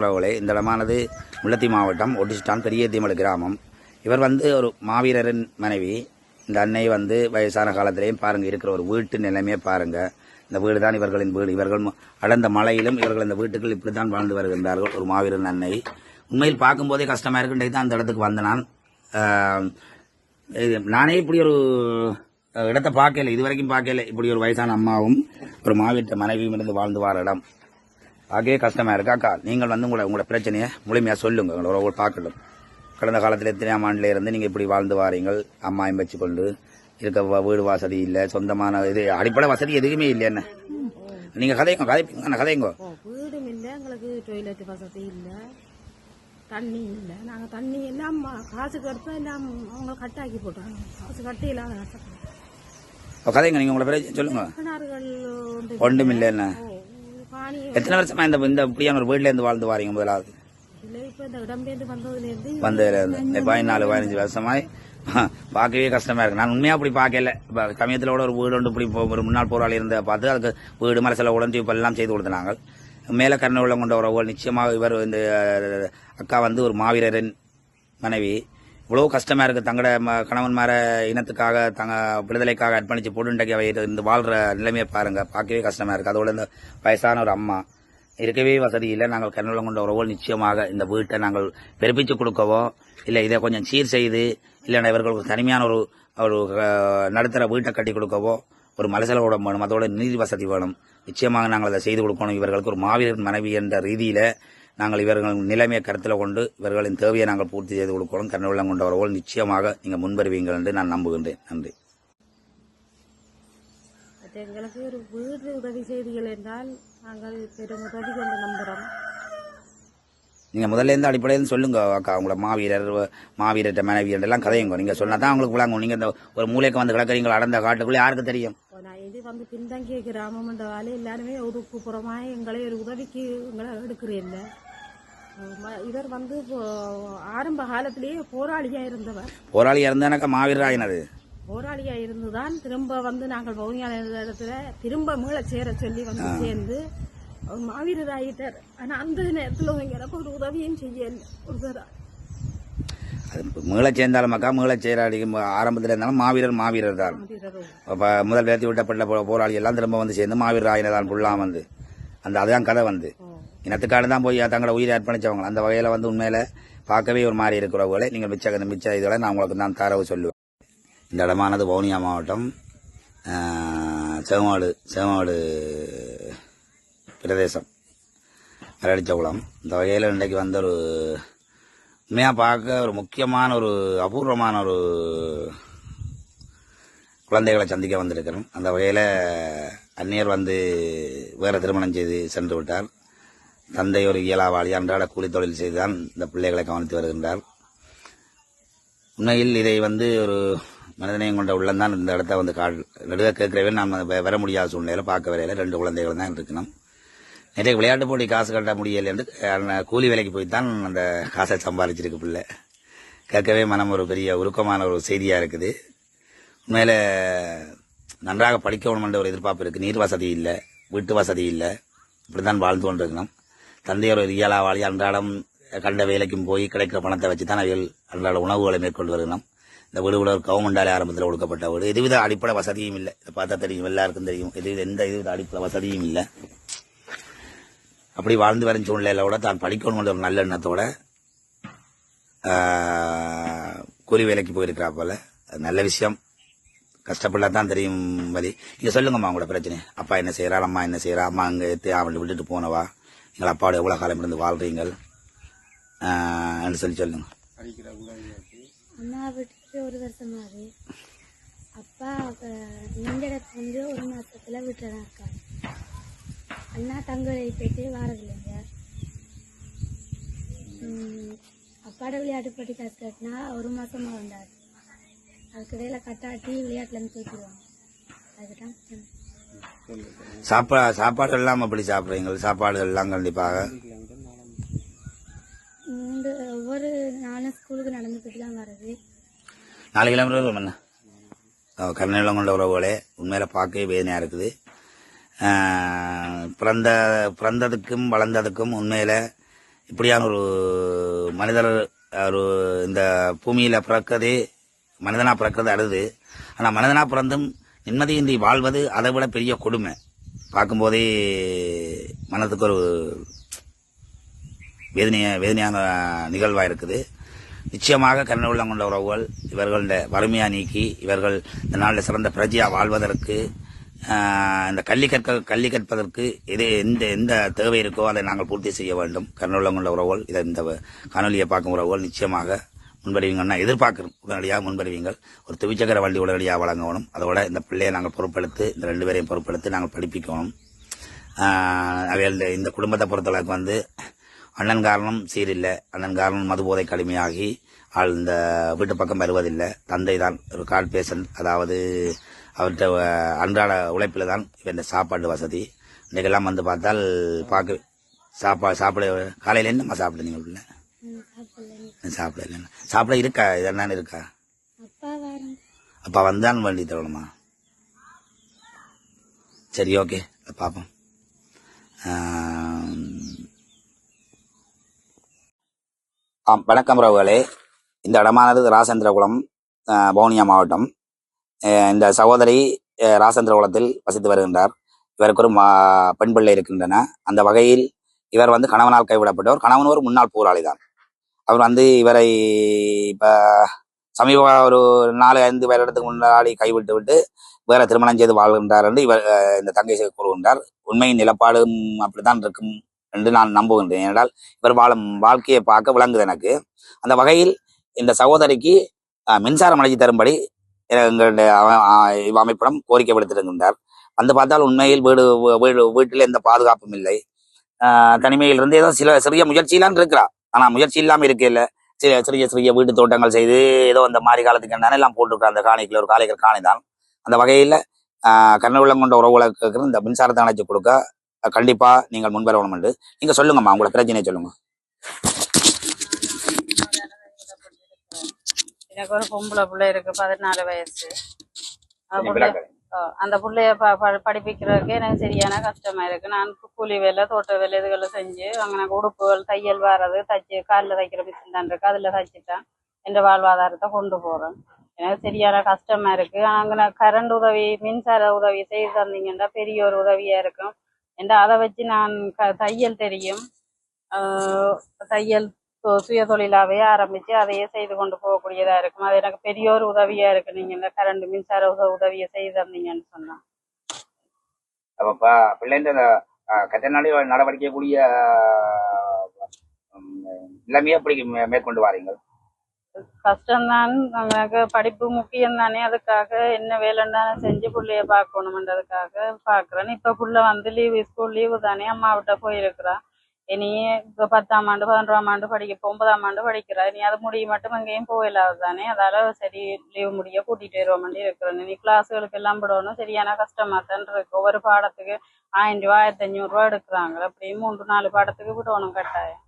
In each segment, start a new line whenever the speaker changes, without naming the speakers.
உறவுகளே இந்த இடமானது முள்ளத்தி மாவட்டம் ஒட்டிஸ்டான் பெரிய தீமடு கிராமம். இவர் வந்து ஒரு மாவீரரின் மனைவி. இந்த அன்னை வந்து வயசான காலத்திலேயும் பாருங்கள் இருக்கிற ஒரு வீட்டு நிலைமையை பாருங்கள் இந்த வீடு தான் இவர்களின் வீடு. இவர்கள் அடர்ந்த மலையிலும் இவர்கள் இந்த வீட்டுக்குள் இப்படி தான் வாழ்ந்து வருகின்றார்கள் ஒரு மாவீரன் அன்னை. உண்மையில் பார்க்கும்போதே கஷ்டமா இருக்குன்றது தான் அந்த இடத்துக்கு வந்த நான் நானே இப்படி ஒரு இடத்த இடத்தை பார்க்கல இது வரைக்கும் பார்க்கல. இப்படி ஒரு வயசான அம்மாவும் ஒரு மாவீட்ட மனைவியும் இருந்து வாழ்ந்து வார இடம். பார்க்கவே கஷ்டமா இருக்கு. அக்கா நீங்கள் வந்து உங்களோட உங்களோட பிரச்சனையை முழுமையா சொல்லுங்க. உங்களோட உறவு பார்க்கட்டும். கடந்த காலத்தில் எத்தனையாம் ஆண்டுல இருந்து நீங்க இப்படி வாழ்ந்து வாரீங்கள்? அம்மாயும் வச்சுக்கொண்டு இருக்க வ- வீடு வசதி இல்லை சொந்தமான இது அடிப்படை வசதி எதுவுமே இல்லை என்ன? நீங்க கதைங்க கதைப்பீங்க கதைங்கோ?
வீடும் இல்லை எங்களுக்கு டொய்லெட் வசதி இல்லை தண்ணி இல்லை. நாங்கள் தண்ணி எல்லாம் காசு கடுத்தா எல்லாம் அவங்க கட்டாக்கி போட்டாங்க. காசு கட்டி இல்லாத
கதைங்க நீங்க உங்களோட பிரச்சனை சொல்லுங்க.
கிணறுகள் ஒன்று
ஒன்றும் இல்லை என்ன? எத்தனை வருஷமா இந்த இந்த ஒரு வீட்ல இருந்து வாழ்ந்து வாரீங்க முதலாவது? வந்ததுல இருந்து பதினாலு பதினஞ்சு வருஷமாய். பார்க்கவே கஷ்டமா இருக்கு. நான் உண்மையா அப்படி பார்க்கல. சமயத்துல கூட ஒரு வீடு ஒன்று இப்படி ஒரு முன்னாள் போராளி இருந்த பார்த்து அதுக்கு வீடு மலை செலவு உடனே இப்ப எல்லாம் செய்து கொடுத்தாங்க மேல கருணை உள்ள கொண்ட உறவுகள் நிச்சயமாக இவர் இந்த அக்கா வந்து ஒரு மாவீரரின் மனைவி. இவ்வளவு கஷ்டமா இருக்கு. தங்களோட ம- கணவன்மார இனத்துக்காக தங்க விடுதலைக்காக அர்ப்பணிச்சு போட்டுண்டக்கி அவை இருந்து வாழ்ற நிலைமையை பாருங்க. பார்க்கவே கஷ்டமா இருக்கு. அதோட இந்த வயசான ஒரு அம்மா. இருக்கவே வசதி இல்லை. நாங்கள் கருணை கொண்ட உறவுகள் நிச்சயமாக இந்த வீட்டை நாங்கள் பெருப்பிச்சு கொடுக்கவோ இல்லை இதை கொஞ்சம் சீர் செய்து இல்லைன்னா இவர்களுக்கு தனிமையான ஒரு ஒரு நடுத்தர வீட்டை கட்டி கொடுக்கவோ ஒரு மலசலோட வேணும். அதோட நீர் வசதி வேணும். நிச்சயமாக நாங்கள் அதை செய்து கொடுக்கணும். இவர்களுக்கு ஒரு மாவீரன் மனைவி என்ற ரீதியில நாங்கள் இவர்கள் நிலைமையை கருத்தில் கொண்டு இவர்களின் தேவையை நாங்கள் பூர்த்தி செய்து கொடுக்கணும் கருணை கொண்ட உறவுகள் நிச்சயமாக நீங்கள் முன்வருவீங்கள் என்று நான் நம்புகின்றேன். நன்றி.
எங்களுக்கு ஒரு வீடு உதவி செய்திகள் என்றால் நாங்கள் பெரும் உதவி கொண்டு நம்புகிறோம்
நீங்க முதல்ல இருந்து அடிப்படையில் சொல்லுங்க அக்கா. உங்களோட மாவீரர் மாவீரற்ற மனைவி என்றெல்லாம் கதையுங்க. நீங்க சொன்னா தான் உங்களுக்கு விளங்கும். நீங்க இந்த ஒரு மூலைக்கு வந்து கிடக்குறீங்க அடர்ந்த காட்டுக்குள்ள யாருக்கு தெரியும்?
இது வந்து பின்தங்கிய கிராமம் என்றால எல்லாருமே ஒதுக்குப்புறமாக எங்களை ஒரு உதவிக்கு எங்களை எடுக்கிறேன். இவர் வந்து இப்போ ஆரம்ப காலத்திலேயே போராளியா இருந்தவர்.
போராளி இருந்தானக்கா மாவீரர் ஆயினது
போராளியா இருந்துதான் திரும்ப வந்து நாங்கள் பவுனியான இடத்துல திரும்ப மீள சேர சொல்லி வந்து சேர்ந்து அவர் மாவீரர் ஆயிட்டார் ஆனா அந்த நேரத்துல எனக்கு ஒரு உதவியும் செய்யல. ஒருத்தர்.
மீளச் சேர்ந்தாலும் அக்கா மீளச் சேராடி ஆரம்பத்தில் இருந்தாலும் மாவீரர் மாவீரர் தான். அப்ப முதல் வேத்தி விட்டப்பட்ட போராளி எல்லாம் திரும்ப வந்து சேர்ந்து மாவீரர் ஆயினதான் ஃபுல்லாக வந்து. அந்த அதுதான் கதை வந்து. இனத்துக்காக தான் போய் தங்களோட உயிரை அர்ப்பணிச்சவங்க. அந்த வகையில வந்து உண்மையில பார்க்கவே ஒரு மாதிரி இருக்கிறவங்களே நீங்கள் மிச்ச மிச்ச இதோட நான் உங்களுக்கு தான் தரவு சொல்லுவேன். இந்த இடமானது வவுனியா மாவட்டம் ஆஹ், சேமாடு பிரதேசம் அரடிச்சகுளம் இந்த வகையில் இன்றைக்கு வந்த ஒரு உண்மையாக பார்க்க ஒரு முக்கியமான ஒரு அபூர்வமான ஒரு குழந்தைகளை சந்திக்க வந்திருக்கிறோம். அந்த வகையில் அந்நியர் வந்து வேறு திருமணம் செய்து சென்று விட்டார். தந்தை ஒரு இயலாவாளி அன்றாட கூலி தொழில் செய்துதான் இந்த பிள்ளைகளை கவனித்து வருகின்றார். உண்மையில் இதை வந்து ஒரு மனிதனையும் கொண்ட உள்ளந்தான் இந்த இடத்த வந்து கா நடுக கேட்கிறவே நான் வர முடியாத சூழ்நிலையில் பார்க்க வரையில ரெண்டு குழந்தைகள் தான் இருக்கணும். நிறைய விளையாட்டு போட்டி காசு கட்ட முடியல என்று கூலி வேலைக்கு போய் தான் அந்த காசை சம்பாதிச்சிருக்கு பிள்ளை. கேட்கவே மனம் ஒரு பெரிய உருக்கமான ஒரு செய்தியாக இருக்குது. உண்மையில நன்றாக படிக்கணும் என்ற ஒரு எதிர்பார்ப்பு இருக்குது நீர் வசதி இல்லை வீட்டு வசதி இல்லை. இப்படி தான் வாழ்ந்து கொண்டிருக்கணும். தந்தையர் ஒரு இயலாவாளி அன்றாடம் கண்ட வேலைக்கும் போய் கிடைக்கிற பணத்தை வச்சு தான் அவைகள் அன்றாட உணவுகளை மேற்கொண்டு வருகிறோம் இந்த வீடு கூட ஒரு கவர்மெண்டாலே ஆரம்பத்தில் ஒடுக்கப்பட்ட வீடு. எதுவித அடிப்படை வசதியும் இல்லை. இதை பார்த்தா தெரியும் எல்லாருக்கும் தெரியும். எது எந்த எதுவித அடிப்படை வசதியும் இல்லை. அப்படி வாழ்ந்து வரும் சூழ்நிலையில கூட தான் படிக்கணும் ஒரு நல்ல எண்ணத்தோட கூலி வேலைக்கு போயிருக்கிறா போல. அது நல்ல விஷயம். கஷ்டப்படல தான் தெரியும் வழி நீங்கள் சொல்லுங்கம்மா உங்களோட பிரச்சனை. அப்பா என்ன செய்யறா அம்மா என்ன செய்யறா அம்மா அங்கே எடுத்து அவன் விட்டுட்டு போனவா? எங்கள் அப்பாவோட எவ்வளோ காலம் இருந்து வாழ்றீங்கள்? என்று சொல்லி சொல்லுங்க.
அம்மா விட்டுட்டு ஒரு வருஷம் ஆகுது. அப்பா இந்த வந்து ஒரு மாசத்துல வீட்டில் தான் இருக்காரு. அண்ணா தங்க போயிட்டு வாரதில்லைங்க. உம், அப்பாட விளையாட்டு போட்டி காசு கட்டினா ஒரு மாசமா வந்தாரு. அதுக்கு இடையில கட்டாட்டி விளையாட்டுல இருந்து தூக்கிடுவாங்க அதுதான்
சாப்பா சாப்பாடு எல்லாம் அப்படி சாப்பிடுறீங்க? சாப்பாடுகள் எல்லாம் கண்டிப்பாக.
ஒவ்வொரு நாளும் ஸ்கூலுக்கு நடந்து போயிட்டு தான் வர்றது
நாலு கிலோமீட்டர் என்ன? கருணையிலம் கொண்ட உறவுகளே உண்மையில பார்க்கவே வேதனையா இருக்குது. பிறந்த பிறந்ததுக்கும் வளர்ந்ததுக்கும் உண்மையில இப்படியான ஒரு மனிதர் ஒரு இந்த பூமியில பிறக்கதே மனிதனா பிறக்கிறது அழுது ஆனா மனிதனா பிறந்தும் நிம்மதியின்றி வாழ்வது அதை விட பெரிய கொடுமை. பார்க்கும்போதே மனதுக்கு ஒரு வேதனைய வேதனையான நிகழ்வாக இருக்குது. நிச்சயமாக கருணை உள்ளம் கொண்ட உறவுகள் இவர்களோட வறுமையாக நீக்கி இவர்கள் இந்த நாளில் சிறந்த பிரஜையா வாழ்வதற்கு இந்த கல்வி கற்க கல்வி கற்பதற்கு எது எந்த எந்த தேவை இருக்கோ அதை நாங்கள் பூர்த்தி செய்ய வேண்டும். கருணை உள்ளம் கொண்ட உறவுகள் இதை இந்த காணொலியை பார்க்கும் உறவுகள் நிச்சயமாக முன்பறிவீங்கன்னா எதிர்பார்க்கிறோம். உடனடியாக முன்பறிவீங்கள் ஒரு துவிச்சக்கர வண்டி உடனடியாக வழங்கணும். அதோட இந்த பிள்ளையை நாங்கள் பொறுப்பெடுத்து இந்த ரெண்டு பேரையும் பொறுப்பெடுத்து நாங்கள் படிப்பிக்கணும். இந்த- இந்த குடும்பத்தை பொறுத்தளவுக்கு வந்து அண்ணன் காரணம் சீரில்லை. அண்ணன் காரணம் மதுபோதை கடுமையாகி ஆள் இந்த வீட்டு பக்கம் வருவதில்லை. தந்தை தான் ஒரு கார்ட் பேஷண்ட் அதாவது அவர்கிட்ட அன்றாட உழைப்பில் தான் இந்த சாப்பாடு வசதி. இன்றைக்கெல்லாம் வந்து பார்த்தால் பார்க்க சாப்பா சாப்பிட காலையில் என்னம்மா சாப்பிட உள்ள சாப்பிட இல்லைன்னா சாப்பிட இருக்கா? இது என்னன்னு இருக்கா?
அப்பா
வந்தான் வண்டி தரணுமா? சரி ஓகே. பார்ப்போம். வணக்கம் ரவுகளே இந்த இடமானது ராசேந்திரகுளம் ஆ, வவுனியா மாவட்டம். இந்த சகோதரி ராசேந்திரகுளத்தில் வசித்து வருகின்றார். இவருக்கு ஒரு பெண் பிள்ளை இருக்கின்றன. அந்த வகையில் இவர் வந்து கணவனால் கைவிடப்பட்டவர் கணவன் ஒரு முன்னாள் போராளி தான் அவர் வந்து இவரை இப்போ சமீப ஒரு நாலு ஐந்து வருடத்துக்கு முன்னாடி கைவிட்டு விட்டு வேற திருமணம் செய்து வாழ்கின்றார் என்று இவர் இந்த தங்கை கூறுகின்றார். உண்மையின் நிலப்பாடும் அப்படித்தான் இருக்கும் என்று நான் நம்புகின்றேன். ஏனென்றால் இவர் வாழும் வாழ்க்கையை பார்க்க விளங்குது எனக்கு. அந்த வகையில் இந்த சகோதரிக்கு மின்சாரம் அழைச்சி தரும்படி எங்களுடைய இவ் அமைப்பிடம் கோரிக்கை விடுத்திருக்கின்றார். வந்து பார்த்தால் உண்மையில் வீடு வீடு வீட்டில் எந்த பாதுகாப்பும் இல்லை. தனிமையில் இருந்து ஏதோ சில சிறிய முயற்சியெல்லாம் இருக்கிறார். ஆனா முயற்சி இல்லாம இருக்கையில சிறிய சிறிய சிறிய வீட்டு தோட்டங்கள் செய்து ஏதோ இந்த மாதிரி காலத்துக்கு என்னன்னு எல்லாம் போட்டிருக்கிற அந்த காணிக்குள்ள ஒரு காலைகள் காணி தான் அந்த வகையில உள்ளம் கொண்ட உறவுகளுக்கு இந்த மின்சாரத்தை அணைச்சு கொடுக்க கண்டிப்பா நீங்கள் முன்வரணும் என்று. நீங்க சொல்லுங்கம்மா உங்களோட பிரச்சனையை சொல்லுங்க.
எனக்கு ஒரு பொம்பளை பிள்ளை இருக்கு பதினாலு வயசு. அந்த பிள்ளைய ப ப- படிப்பிக்கிறதுக்கு எனக்கு சரியான கஷ்டமா இருக்கு. நான் கூலி வேலை தோட்ட வேலை இதுகளை செஞ்சு அங்கே உடுப்புகள் தையல் வர்றது தச்சு காலில் தைக்கிற மிஷின் தான் இருக்கு. அதில் தைச்சிட்டேன் என்ற வாழ்வாதாரத்தை கொண்டு போகிறேன் எனக்கு சரியான கஷ்டமா இருக்கு. அங்கே நான் கரண்ட் உதவி மின்சார உதவி செய்து தந்தீங்கன்னா பெரிய ஒரு உதவியா இருக்கும். என்ற அதை வச்சு நான் க தையல் தெரியும். தையல் சுய தொழிலாவே ஆரம்பிச்சு அதையே செய்து கொண்டு போகக்கூடியதா இருக்கும். அது எனக்கு பெரிய ஒரு உதவியா இருக்கு. நீங்க இந்த கரண்ட் மின்சார உத- உதவியை செய்து தந்தீங்கன்னு சொன்னா.
அப்ப பிள்ளைன்ற கட்டநாடி நடவடிக்கை கூடிய எல்லாமே எப்படி மேற்கொண்டு வாரீங்க?
கஷ்டம்தான். எனக்கு படிப்பு முக்கியம் தானே அதுக்காக என்ன வேலைன்னா செஞ்சு பிள்ளைய பார்க்கணுமன்றதுக்காக பாக்குறேன் இப்ப புள்ள வந்து லீவு ஸ்கூல் லீவு தானே. அம்மா விட்ட போயிருக்கிறா. இனி இப்ப பத்தாம் ஆண்டு பதினொன்றாம் ஆண்டு படிக்க ஒன்பதாம் ஆண்டு படிக்கிறா நீ அது முடிய மட்டும் எங்கேயும் போயிடாது தானே அதால சரி லீவ் முடிய கூட்டிட்டு வருவோம் இருக்கிறேன் நீ கிளாஸுகளுக்கு எல்லாம் விடணும் சரியான கஷ்டமா தான் இருக்கு ஒவ்வொரு பாடத்துக்கு ஆயிரம் ரூபாய் ஆயிரத்தி அஞ்சூறு ரூபாய் எடுக்கிறாங்க அப்படியும் மூன்று நாலு பாடத்துக்கு விடணும் கட்டாயம்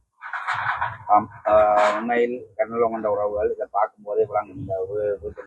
உண்மையில் கண்ணுள்ள கொண்ட உறவுகள் இதை பார்க்கும்போதே விளங்கும் இந்த வீ-